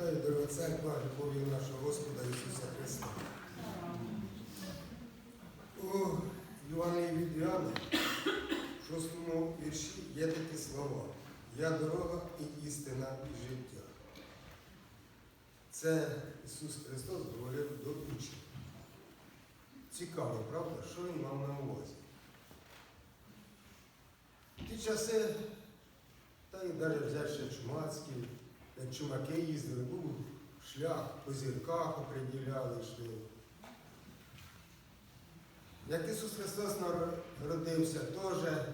Вітаю, дорога церква, любов'ю нашого Господа Ісуса Христа. У Івана від Іоанна, в шостому вірші є такі слова. Я дорога і істина, і життя. Це Ісус Христос говорив до учнів. Цікаво, правда, що Він мав на увазі? В ті часи, та і далі ще Чумацький, як чумаки їздили, був шлях по зірках оприділяли, йшли. Як Ісус Христос народився, теж е,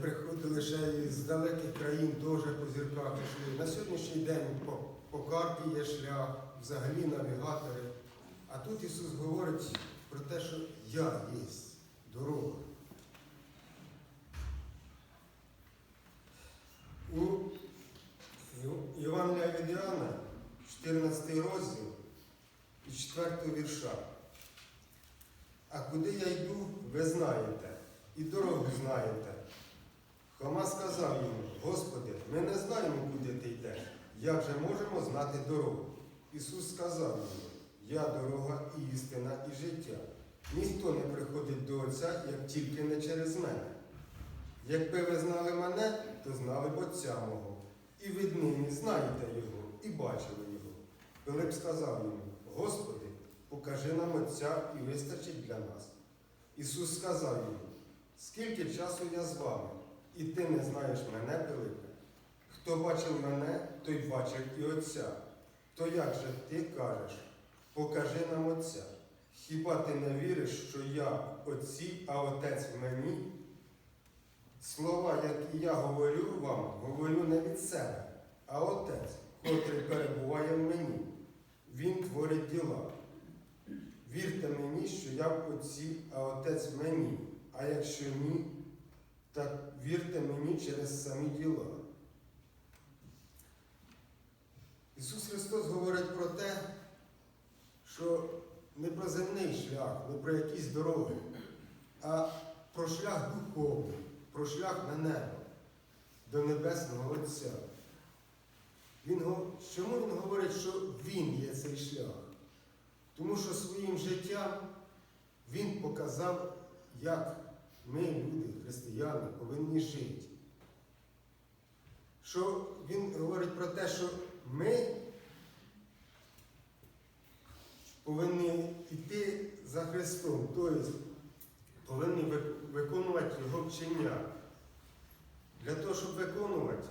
приходили ще з далеких країн, теж по зірках йшли. На сьогоднішній день по, по карті є шлях, взагалі навігатори. А тут Ісус говорить про те, що я є дорога. У Івангелія від Іоанна, 14 розділ і 4 вірша. А куди я йду, ви знаєте, і дорогу знаєте. Хома сказав йому, Господи, ми не знаємо, куди ти йдеш. Як же можемо знати дорогу? Ісус сказав йому, я дорога і істина, і життя. Ніхто не приходить до Отця, як тільки не через мене. Якби ви знали мене, то знали б Отця мого. І віднині знаєте його, і бачили його. Пилип сказав йому, Господи, покажи нам Отця і вистачить для нас. Ісус сказав йому, скільки часу я з вами, і ти не знаєш мене, Пилипе? Хто бачив мене, той бачив і Отця. То як же ти кажеш, покажи нам Отця? Хіба ти не віриш, що я Отці, а Отець в мені? Слова, які я говорю вам, говорю не від себе, а Отець, котрий перебуває в мені. Він творить діла. Вірте мені, що я в Отці, а Отець в мені. А якщо ні, так вірте мені через самі діла. Ісус Христос говорить про те, що не про земний шлях, не про якісь дороги, а про шлях духовний, про шлях на небо, до Небесного Отця. Він, чому він говорить, що Він є цей шлях? Тому що своїм життям Він показав, як ми, люди, християни, повинні жити. Що Він говорить про те, що ми повинні йти за Христом, тобто повинні виконувати Його вчення. Для того, щоб виконувати,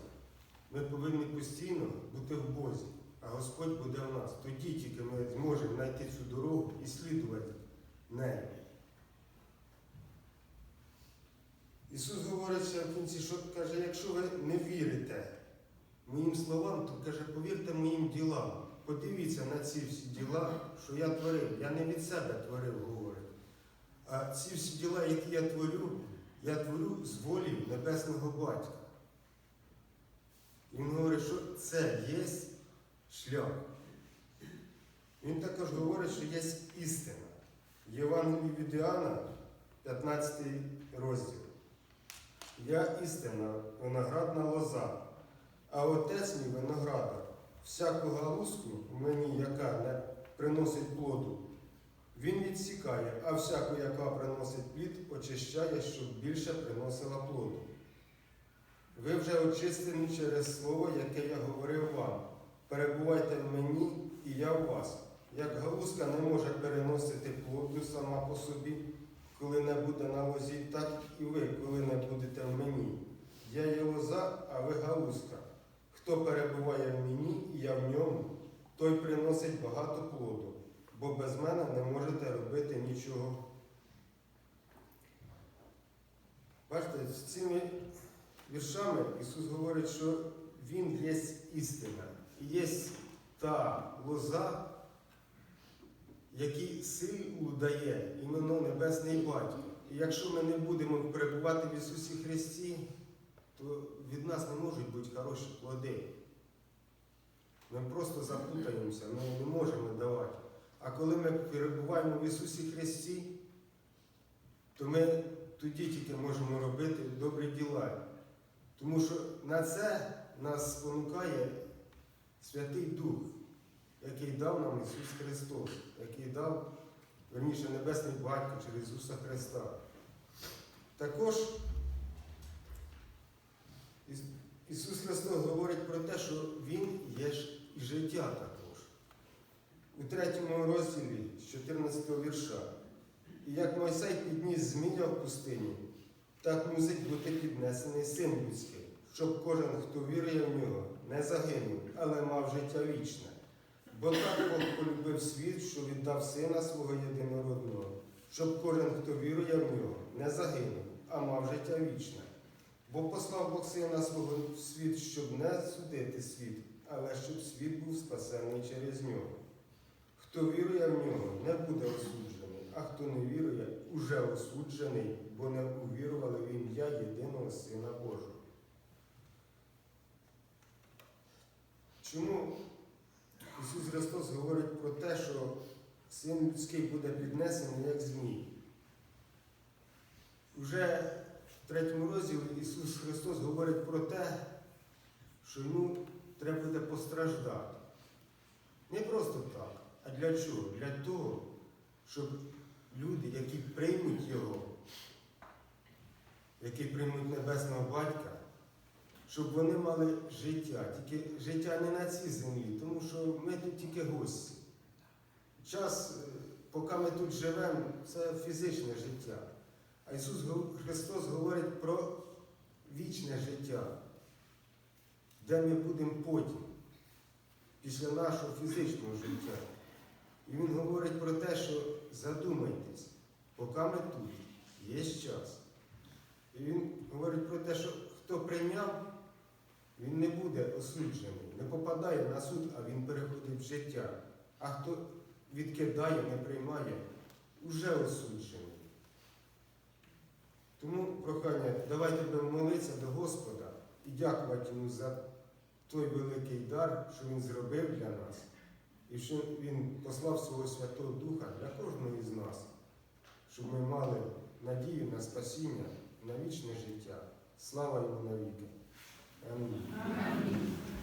ми повинні постійно бути в Бозі, а Господь буде в нас. Тоді тільки ми зможемо знайти цю дорогу і слідувати нею. Ісус говорить в кінці, що каже, якщо ви не вірите моїм словам, то каже, повірте моїм ділам. Подивіться на ці всі діла, що я творив. Я не від себе творив, говорить. А ці всі діла, які я творю, я творю з волі Небесного Батька. Він говорить, що це є шлях. Він також говорить, що є істина. Євангелії від Іоанна, 15 розділ. Я істина, виноградна лоза, а отець мій виноградар. Всяку галузку мені, яка не приносить плоду, він відсікає, а всяку, яка приносить плід, очищає, щоб більше приносила плоду. Ви вже очистені через слово, яке я говорив вам. Перебувайте в мені, і я в вас. Як галузка не може переносити плоду сама по собі, коли не буде на лозі, так і ви, коли не будете в мені. Я є лоза, а ви галузка. Хто перебуває в мені, і я в ньому, той приносить багато плоду, бо без мене не можете робити нічого. Бачите, з цими віршами Ісус говорить, що Він є істина. І є та лоза, який силу дає іменно Небесний Батько. І якщо ми не будемо перебувати в Ісусі Христі, то від нас не можуть бути хороші плоди. Ми просто запутаємося, ми не можемо давати. А коли ми перебуваємо в Ісусі Христі, то ми тоді тільки можемо робити добрі діла. Тому що на це нас спонукає Святий Дух, який дав нам Ісус Христос, який дав, верніше, Небесний Батько через Ісуса Христа. Також Іс- Ісус Христос говорить про те, що Він є і життя також. У третьому розділі з 14 вірша. І як Мойсей підніс змія в пустині, так мусить бути піднесений син людський, щоб кожен, хто вірує в нього, не загинув, але мав життя вічне. Бо так Бог полюбив світ, що віддав сина свого єдинородного, щоб кожен, хто вірує в нього, не загинув, а мав життя вічне. Бо послав Бог сина свого в світ, щоб не судити світ, але щоб світ був спасений через нього. Хто вірує в нього, не буде осуджений, а хто не вірує, уже осуджений, бо не увірували в ім'я єдиного Сина Божого. Чому Ісус Христос говорить про те, що син людський буде піднесений як змій? Уже в третьому розділі Ісус Христос говорить про те, що йому треба буде постраждати. Не просто так, а для чого? Для того, щоб люди, які приймуть Його, які приймуть Небесного Батька, щоб вони мали життя, тільки життя не на цій землі, тому що ми тут тільки гості. Час, е, поки ми тут живемо, це фізичне життя. А Ісус Христос говорить про вічне життя, де ми будемо потім, після нашого фізичного життя. І Він говорить про те, що задумайтесь, поки ми тут, є час. І він говорить про те, що хто прийняв, він не буде осуджений, не попадає на суд, а він переходить в життя. А хто відкидає, не приймає, уже осуджений. Тому прохання, давайте будемо молитися до Господа і дякувати йому за той великий дар, що Він зробив для нас, і що Він послав свого Святого Духа для кожного із нас, щоб ми мали надію на спасіння, на вічне життя. Слава йому навіки. 아멘.